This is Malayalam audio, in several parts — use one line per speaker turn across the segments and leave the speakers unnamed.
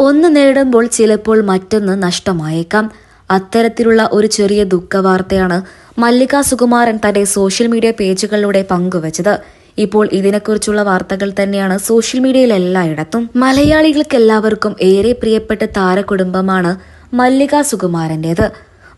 ഒന്ന് നേടുമ്പോൾ ചിലപ്പോൾ മറ്റൊന്ന് നഷ്ടമായേക്കാം. അത്തരത്തിലുള്ള ഒരു ചെറിയ ദുഃഖവാർത്തയാണ് മല്ലിക സുകുമാരൻ തന്റെ സോഷ്യൽ മീഡിയ പേജുകളിലൂടെ പങ്കുവച്ചത്. ഇപ്പോൾ ഇതിനെക്കുറിച്ചുള്ള വാർത്തകൾ തന്നെയാണ് സോഷ്യൽ മീഡിയയിൽ എല്ലായിടത്തും. മലയാളികൾക്ക് എല്ലാവർക്കും ഏറെ പ്രിയപ്പെട്ട താരകുടുംബമാണ് മല്ലിക സുകുമാരന്റേത്.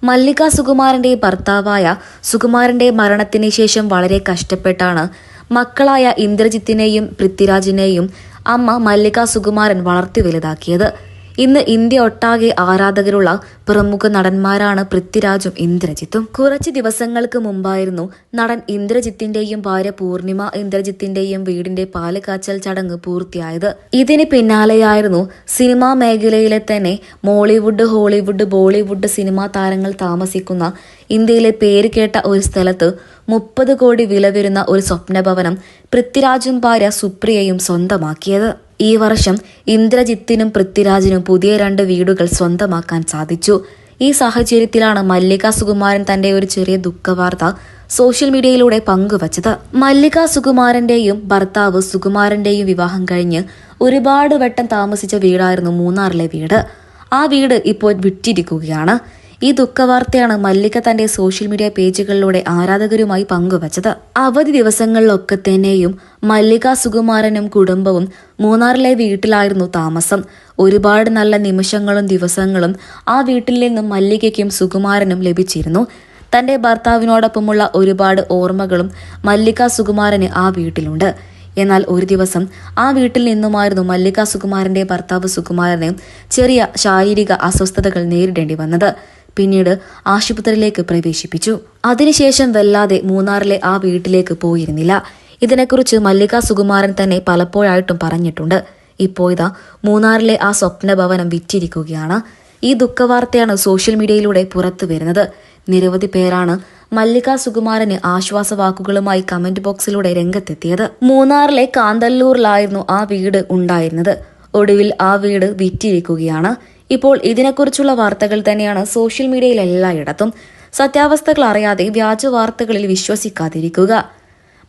മല്ലിക സുകുമാരന്റെ ഭർത്താവായ സുകുമാരന്റെ മരണത്തിന് ശേഷം വളരെ കഷ്ടപ്പെട്ടാണ് മക്കളായ ഇന്ദ്രജിത്തിനെയും പൃഥ്വിരാജിനെയും അമ്മ മല്ലിക സുകുമാരൻ വളർത്തി വലുതാക്കിയത് ഇന്ന് ഇന്ത്യ ഒട്ടാകെ ആരാധകരുള്ള പ്രമുഖ നടന്മാരാണ് പൃഥ്വിരാജും ഇന്ദ്രജിത്തും. കുറച്ച് ദിവസങ്ങൾക്ക് മുമ്പായിരുന്നു നടൻ ഇന്ദ്രജിത്തിന്റെയും ഭാര്യ പൂർണിമ ഇന്ദ്രജിത്തിന്റെയും വീടിന്റെ പാൽ കാച്ചൽ ചടങ്ങ് പൂർത്തിയായത്. ഇതിന് പിന്നാലെയായിരുന്നു സിനിമാ മേഖലയിലെ തന്നെ മോളിവുഡ് ഹോളിവുഡ് ബോളിവുഡ് സിനിമാ താരങ്ങൾ താമസിക്കുന്ന ഇന്ത്യയിലെ പേര് കേട്ട ഒരു സ്ഥലത്ത് മുപ്പത് കോടി വില വരുന്ന ഒരു സ്വപ്നഭവനം പൃഥ്വിരാജും ഭാര്യ സുപ്രിയയും സ്വന്തമാക്കിയത്. ഈ വർഷം ഇന്ദ്രജിത്തിനും പൃഥ്വിരാജിനും പുതിയ രണ്ട് വീടുകൾ സ്വന്തമാക്കാൻ സാധിച്ചു. ഈ സാഹചര്യത്തിലാണ് മല്ലിക സുകുമാരൻ തന്റെ ഒരു ചെറിയ ദുഃഖവാർത്ത സോഷ്യൽ മീഡിയയിലൂടെ പങ്കുവച്ചത്. മല്ലിക സുകുമാരന്റെയും ഭർത്താവ് സുകുമാരന്റെയും വിവാഹം കഴിഞ്ഞ് ഒരുപാട് വട്ടം താമസിച്ച വീടായിരുന്നു മൂന്നാറിലെ വീട്. ആ വീട് ഇപ്പോൾ വിറ്റിരിക്കുകയാണ്. ഈ ദുഃഖവാർത്തയാണ് മല്ലിക തന്റെ സോഷ്യൽ മീഡിയ പേജുകളിലൂടെ ആരാധകരുമായി പങ്കുവച്ചത്. അവധി ദിവസങ്ങളിലൊക്കെ തന്നെയും മല്ലിക സുകുമാരനും കുടുംബവും മൂന്നാറിലെ വീട്ടിലായിരുന്നു താമസം. ഒരുപാട് നല്ല നിമിഷങ്ങളും ദിവസങ്ങളും ആ വീട്ടിൽ നിന്നും മല്ലികയ്ക്കും സുകുമാരനും ലഭിച്ചിരുന്നു. തന്റെ ഭർത്താവിനോടൊപ്പമുള്ള ഒരുപാട് ഓർമ്മകളും മല്ലിക സുകുമാരന് ആ വീട്ടിലുണ്ട്. എന്നാൽ ഒരു ദിവസം ആ വീട്ടിൽ നിന്നുമായിരുന്നു മല്ലിക സുകുമാരന്റെ ഭർത്താവ് സുകുമാരനെയും ചെറിയ ശാരീരിക അസ്വസ്ഥതകൾ നേരിടേണ്ടി വന്നത്. പിന്നീട് ആശുപത്രിയിലേക്ക് പ്രവേശിപ്പിച്ചു. അതിനുശേഷം വല്ലാതെ മൂന്നാറിലെ ആ വീട്ടിലേക്ക് പോയിരുന്നില്ല. ഇതിനെക്കുറിച്ച് മല്ലിക സുകുമാരൻ തന്നെ പലപ്പോഴായിട്ടും പറഞ്ഞിട്ടുണ്ട്. ഇപ്പോൾ ഇതാ മൂന്നാറിലെ ആ സ്വപ്നഭവനം വിറ്റിരിക്കുകയാണ്. ഈ ദുഃഖവാർത്തയാണ് സോഷ്യൽ മീഡിയയിലൂടെ പുറത്തു വരുന്നത്. നിരവധി പേരാണ് മല്ലിക സുകുമാരന് ആശ്വാസ വാക്കുകളുമായി കമന്റ് ബോക്സിലൂടെ രംഗത്തെത്തിയത്. മൂന്നാറിലെ കാന്തല്ലൂരിലായിരുന്നു ആ വീട് ഉണ്ടായിരുന്നത്. ഒടുവിൽ ആ വീട് വിറ്റിരിക്കുകയാണ്. ഇപ്പോൾ ഇതിനെക്കുറിച്ചുള്ള വാർത്തകൾ തന്നെയാണ് സോഷ്യൽ മീഡിയയിൽ എല്ലായിടത്തും. സത്യാവസ്ഥകൾ അറിയാതെ വ്യാജ വാർത്തകളിൽ വിശ്വസിക്കാതിരിക്കുക.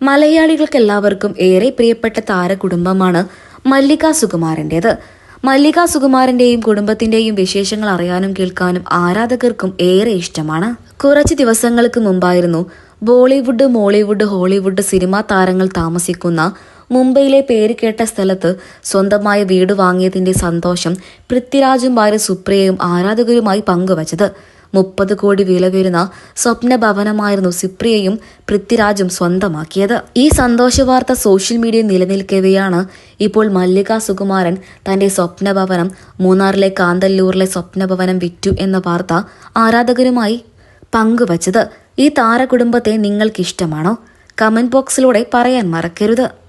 മലയാളികൾക്ക് എല്ലാവർക്കും ഏറെ പ്രിയപ്പെട്ട താരകുടുംബമാണ് മല്ലിക സുകുമാരന്റേത്. മല്ലിക സുകുമാരന്റെയും കുടുംബത്തിന്റെയും വിശേഷങ്ങൾ അറിയാനും കേൾക്കാനും ആരാധകർക്കും ഏറെ ഇഷ്ടമാണ്. കുറച്ച് ദിവസങ്ങൾക്ക് മുമ്പായിരുന്നു ബോളിവുഡ് മോളിവുഡ് ഹോളിവുഡ് സിനിമാ താരങ്ങൾ താമസിക്കുന്ന മുംബൈയിലെ പേരുകേട്ട സ്ഥലത്ത് സ്വന്തമായ വീട് വാങ്ങിയതിന്റെ സന്തോഷം പൃഥ്വിരാജും ഭാര്യ സുപ്രിയയും ആരാധകരുമായി പങ്കുവച്ചത്. മുപ്പത് കോടി വില വരുന്ന സ്വപ്ന ഭവനമായിരുന്നു സിപ്രിയയും പൃഥ്വിരാജും സ്വന്തമാക്കിയത്. ഈ സന്തോഷ വാർത്ത സോഷ്യൽ മീഡിയയിൽ നിലനിൽക്കവെയാണ് ഇപ്പോൾ മല്ലിക സുകുമാരൻ തന്റെ സ്വപ്ന ഭവനം മൂന്നാറിലെ കാന്തല്ലൂരിലെ സ്വപ്ന ഭവനം വിറ്റു എന്ന വാർത്ത ആരാധകരുമായി പങ്കുവച്ചത്. ഈ താരകുടുംബത്തെ നിങ്ങൾക്ക് ഇഷ്ടമാണോ കമന്റ് ബോക്സിലൂടെ പറയാൻ മറക്കരുത്.